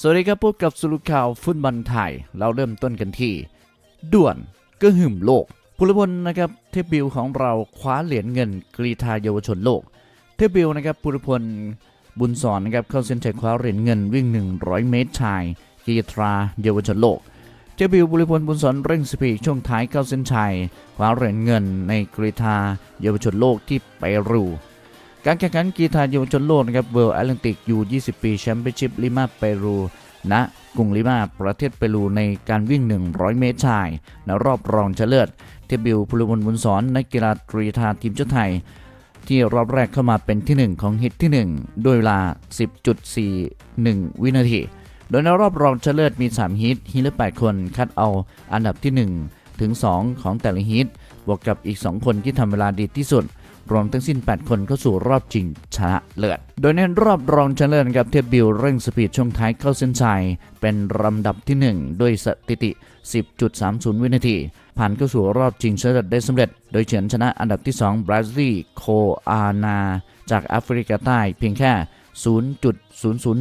สวัสดีครับพบกับสรุปข่าวฟุตบอลไทย เราเริ่มต้นกันที่ด่วนก็หึ่มโลกพลพลนะครับเทพบิวของเราคว้าเหรียญเงินกรีฑาเยาวชนโลก เทพบิวนะครับพลพลบุญสอนนะครับเข้าเส้นชัยคว้าเหรียญเงินวิ่ง 100 เมตรชายกรีฑาเยาวชนโลกเทพบิวบุริพลบุญสอนเร่งสปีดช่วงท้ายเข้าเส้นชัยคว้าเหรียญเงินในกรีฑาเยาวชนโลกที่เปรู การแข่งขันกีฬาเยาวชนโลกนะครับเวิลด์แอตแลนติกยู20 ปีแชมเปี้ยนชิพลิมาเปรูณกรุงลิมาประเทศเปรูในการวิ่ง 100 เมตรชายในรอบรองชนะเลิศเทบิวพลุมลบุญสอนนักกีฬากรีฑาทีมชาติไทย ที่รอบแรกเข้ามาเป็นที่ 1 ของฮิตที่ 1 ด้วยเวลา 10.41 วินาที โดยในรอบรองชนะเลิศมี 3 ฮิตฮิตละ8คนคัดเอาอันดับที่ 1 ถึง 2 ของแต่ละฮิตบวกกับอีก 2 คนที่ทำเวลาดีที่สุด รวมทั้งสิ้น 8 คนเข้าสู่รอบชิงชนะเลิศ โดยในรอบรองชนะเลิศครับเทพบิวเร่งสปีดช่วงท้ายเข้าเส้นชัย เป็นลำดับที่ 1 ด้วยสถิติ 10.30 วินาที ผ่านเข้าสู่รอบชิงชนะเลิศได้สำเร็จ โดยเฉือนชนะอันดับที่ 2 บราซิลโคอานา จากแอฟริกาใต้เพียงแค่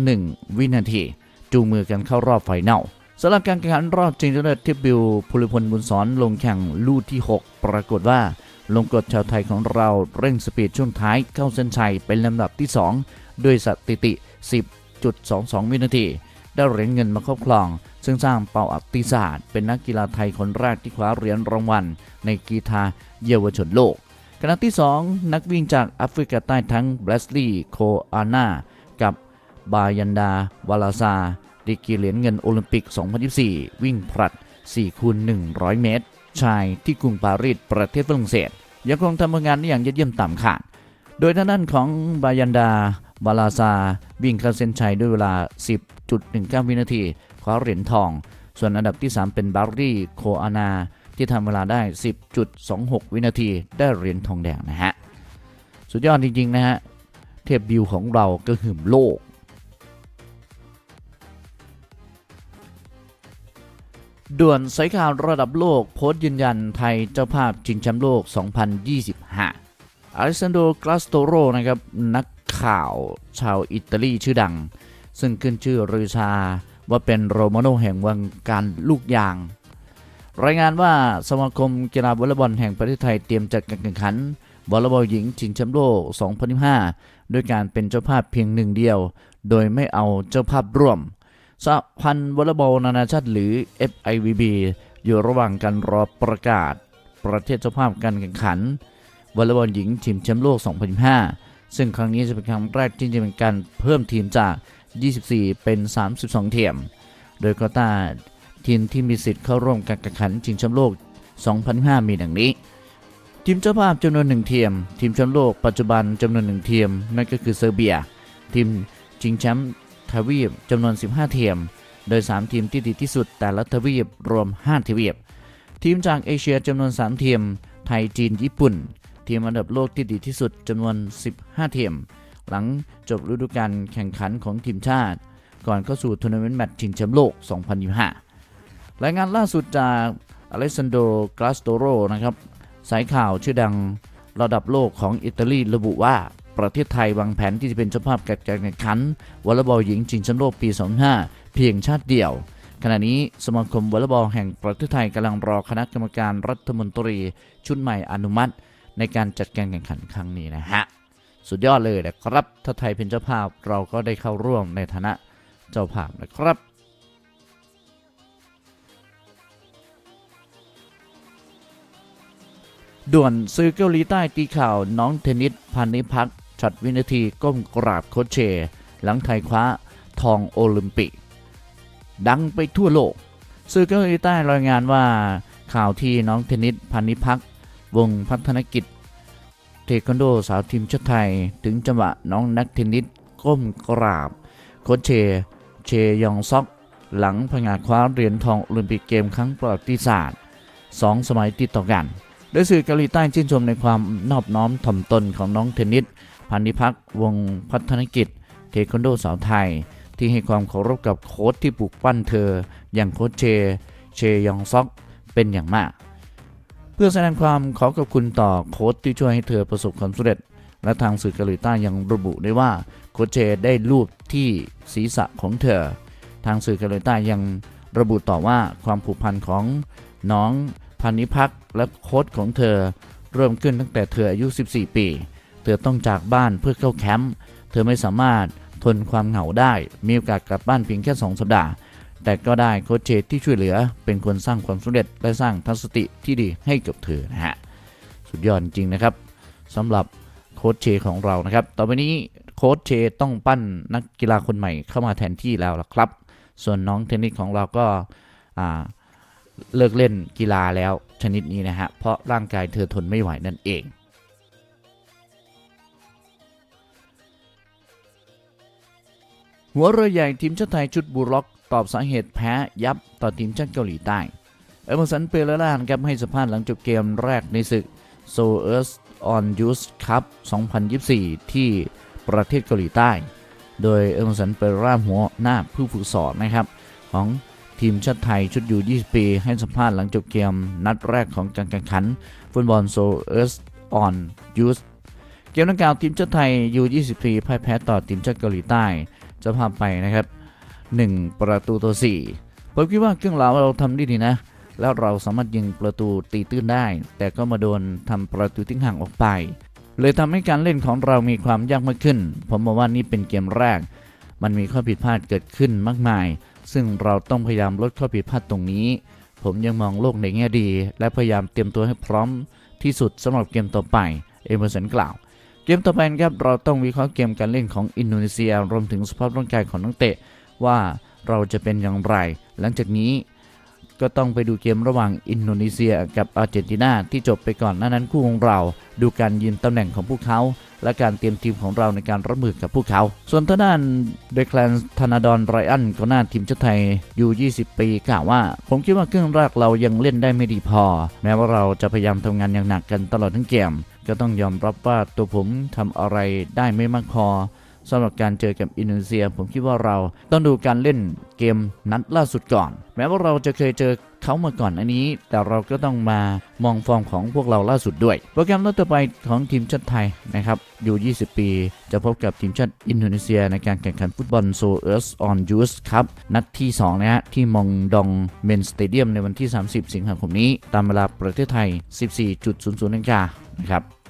0.001 วินาที จูงมือกันเข้ารอบไฟแนล สำหรับการแข่งขันรอบชิงชนะเลิศที่บิวพลพลบุญสอนลงแข่งลู่ที่ 6 ปรากฏว่าลงกดชาวไทยของเราเร่งสปีดช่วงท้ายเข้าเส้นชัยเป็นลำดับที่ 2 ด้วยสถิติ 10.22 วินาที ได้เหรียญเงินมาครอบครอง ซึ่งสร้างเป้าอัติศาสตร์ เป็นนักกีฬาไทยคนแรกที่คว้าเหรียญรางวัล ในกีฬาเยาวชนโลกขณะที่ 2 นักวิ่งจากแอฟริกาใต้ทั้งเบลสลีย์โคอาน่ากับบายันดาวาลาซา ดีกรีเหรียญเงินโอลิมปิก 2024 วิ่งผลัด 4 คูณ 100 เมตร ชายที่กรุงปารีสประเทศฝรั่งเศส ยังคงทำงานได้อย่างยอดเยี่ยมต่ำขาด โดยทางด้านของบายันดา บาลาซา วิ่งเข้าเส้นชัยด้วยเวลา 10.19 วินาทีคว้าเหรียญทอง ส่วนอันดับที่ 3 เป็นบารี่โคอานา ที่ทำเวลาได้ 10.26 วินาทีได้เหรียญทองแดงนะฮะ สุดยอดจริงๆนะฮะเทพบิวของเราก็หึ่มโลก ด่วนสายข่าวระดับโลกโพสต์ยืนยันไทยเจ้าภาพชิงแชมป์โลก 2025อเล็กซานโดกลาสโตโรนะครับนักข่าวชาวอิตาลีชื่อดัง ซึ่งขึ้นชื่อรือชาว่าเป็นโรมาโนแห่งวงการลูกยาง รายงานว่าสมาคมกีฬาวอลเลย์บอลแห่งประเทศไทยเตรียมจัดการแข่งขันวอลเลย์บอลหญิงชิงแชมป์โลก 2025 ด้วยการเป็นเจ้าภาพเพียงหนึ่งเดียว โดยไม่เอาเจ้าภาพร่วม สหพันธ์วอลเลย์บอลนานาชาติหรือ FIVB อยู่ระหว่างการรอประกาศ ประเทศเจ้าภาพการแข่งขันวอลเลย์บอลหญิงชิงแชมป์โลก 2025ซึ่งครั้งนี้จะเป็นครั้งแรกที่จะเป็นการเพิ่มทีมจาก 24 เป็น 32 ทีม โดยโควต้าทีมที่มีสิทธิ์เข้าร่วมการแข่งขันชิงแชมป์โลก 2025มีดังนี้ ทีมเจ้าภาพจำนวนหนึ่งทีม ทีมแชมป์โลกปัจจุบันจำนวนหนึ่งทีม นั่นก็คือเซอร์เบีย ทีมชิงแชมป์ ทวีปจำนวน 15 ทีม โดย 3 ทีมที่ดีที่สุดแต่ละทวีปรวม 5 ทวีป ทีมจากเอเชียจำนวน 3 ทีม ไทย จีน ญี่ปุ่น ทีมอันดับโลกที่ดีที่สุดจำนวน 15 ทีม หลังจบฤดูกาลแข่งขันของทีมชาติ ก่อนเข้าสู่ทัวร์นาเมนต์แมตช์ชิงแชมป์โลก 2025 รายงานล่าสุดจากอเล็กซานโดกลาสโตโรนะครับ สายข่าวชื่อดังระดับโลกของอิตาลีระบุว่า ประเทศไทยวางแผนที่จะเป็นเจ้าภาพการแข่งขันวอลเลย์บอลหญิงชิงแชมป์โลกปี 25 เพียงชาติเดียว ขณะนี้สมาคมวอลเลย์บอลแห่งประเทศไทยกำลังรอคณะกรรมการรัฐมนตรี ชุดใหม่อนุมัติ ในการจัดการแข่งขันครั้งนี้นะฮะสุดยอดเลยนะครับ ถ้าไทยเป็นเจ้าภาพเราก็ได้เข้าร่วมในฐานะเจ้าภาพนะครับด่วนซื้อเกาหลีใต้ตีข่าวน้องเทนนิสพันนิพัก ช็อตวินาทีก้มกราบโคชเช หลังไทยคว้าทองโอลิมปิก ดังไปทั่วโลก สื่อเกาหลีใต้รายงานว่าข่าวที่น้องเทนนิสพันนิพักวงพัฒนกิจ เทควันโดสาวทีมชาติไทย ถึงจังหวะน้องนักเทนนิสก้มกราบโคชเช เชยองซอก หลังผงาคว้าเหรียญทองโอลิมปิกเกมครั้งประวัติศาสตร์สองสมัยติดต่อกันโดยสื่อเกาหลีใต้ชื่นชมในความนอบน้อมถ่อมตนของน้องเทนนิส พันธิพักษ์วงพัฒนกิจ เทควันโดสาวไทย ที่ให้ความเคารพกับโค้ชที่ปลูกปั้นเธอ อย่างโค้ชเช เชยองซอกเป็นอย่างมาก เพื่อแสดงความขอขอบคุณต่อโค้ชที่ช่วยให้เธอประสบความสำเร็จ และทางสื่อเกาหลีใต้ยังระบุได้ว่าโค้ชเชได้รูปที่ศีรษะของเธอ ทางสื่อเกาหลีใต้ยังระบุต่อว่าความผูกพันของน้องพันนิพักษ์และโค้ชของเธอ เริ่มขึ้นตั้งแต่เธออายุ 14 ปี เธอต้องจากบ้านเพื่อเข้าแคมป์เธอไม่สามารถทนความเหงาได้ มีโอกาสกลับบ้านเพียงแค่ 2 สัปดาห์ แต่ก็ได้โค้ชเชที่ช่วยเหลือ เป็นคนสร้างความสำเร็จและสร้างทัศนคติที่ดีให้กับเธอนะฮะ สุดยอดจริงนะครับสำหรับโค้ชเชของเรานะครับ ต่อไปนี้โค้ชเชต้องปั้นนักกีฬาคนใหม่เข้ามาแทนที่แล้วล่ะครับ ส่วนน้องเทนนิสของเราก็าเลิกเล่นกีฬาแล้วชนิดนี้นะฮะ เพราะร่างกายเธอทนไม่ไหวนั่นเอง หัวเรือใหญ่ทีมชาติไทยชุดบูล็อก ตอบสาเหตุแพ้ยับต่อทีมชาติเกาหลีใต้ เอเมอร์สันเปเรล่านครับให้สัมภาษณ์หลังจบเกมแรกในศึกโซเออร์สออนยูสคัพ2024 ที่ประเทศเกาหลีใต้ โดยเอเมอร์สันเปเรล่าหัวหน้าผู้ฝึกสอนนะครับ ของทีมชาติไทยชุดยู20 ปี ให้สัมภาษณ์หลังจบเกมนัดแรกของการแข่งขัน ฟุตบอลโซเออร์สออนยูสเกมดังกล่าวทีมชาติไทยยู20ปีพ่ายแพ้ต่อทีมชาติเกาหลีใต้ จะพาไปนะครับ 1 ประตูต่อ4ผมคิดว่าเครื่องราวเราทำได้ดีนะ แล้วเราสามารถยิงประตูตีตื้นได้ แต่ก็มาโดนทำประตูทิ้งห่างออกไป เลยทำให้การเล่นของเรามีความยากมากขึ้น ผมมองว่านี่เป็นเกมแรก มันมีข้อผิดพลาดเกิดขึ้นมากมาย ซึ่งเราต้องพยายามลดข้อผิดพลาดตรงนี้ ผมยังมองโลกในแง่ดี และพยายามเตรียมตัวให้พร้อมที่สุดสำหรับเกมต่อไป เอเมอร์สันกล่าว เกมต่อไปนะครับเราต้องวิเคราะห์เกมการเล่นของอินโดนีเซีย รวมถึงสภาพร่างกายของนักเตะ ว่าเราจะเป็นอย่างไร หลังจากนี้ก็ต้องไปดูเกมระหว่างอินโดนีเซียกับอาร์เจนตินาที่จบไปก่อนหน้านั้นคู่ของเรา ดูการยืนตำแหน่งของพวกเขา และการเตรียมทีมของเราในการรับมือกับพวกเขา ส่วนทางด้านเดคลนธนาดอนไรอันก็หน้าทีมชาติไทยอยู่ 20 ปีกล่าวว่า ผมคิดว่าเครื่องแรกเรายังเล่นได้ไม่ดีพอ แม้ว่าเราจะพยายามทำงานอย่างหนักกันตลอดทั้งเกม ก็ต้องยอมรับว่าตัวผมทำอะไรได้ไม่มากพอ สำหรับการเจอกับอินโดนีเซีย ผมคิดว่าเราต้องดูการเล่นเกมนัดล่าสุดก่อน แม้ว่าเราจะเคยเจอเขามาก่อนอันนี้ แต่เราก็ต้องมามองฟอร์มของพวกเราล่าสุดด้วย โปรแกรมนัดต่อไปของทีมชาติไทยนะครับอยู่ 20 ปี จะพบกับทีมชาติอินโดนีเซียในการแข่งขันฟุตบอลโซเอสออนยูสครับนัดที่ 2 นะฮะ ที่มองดองเมนสเตเดียมในวันที่ 30 สิงหาคมนี้ ตามเวลาประเทศไทย 14.00นนะครับ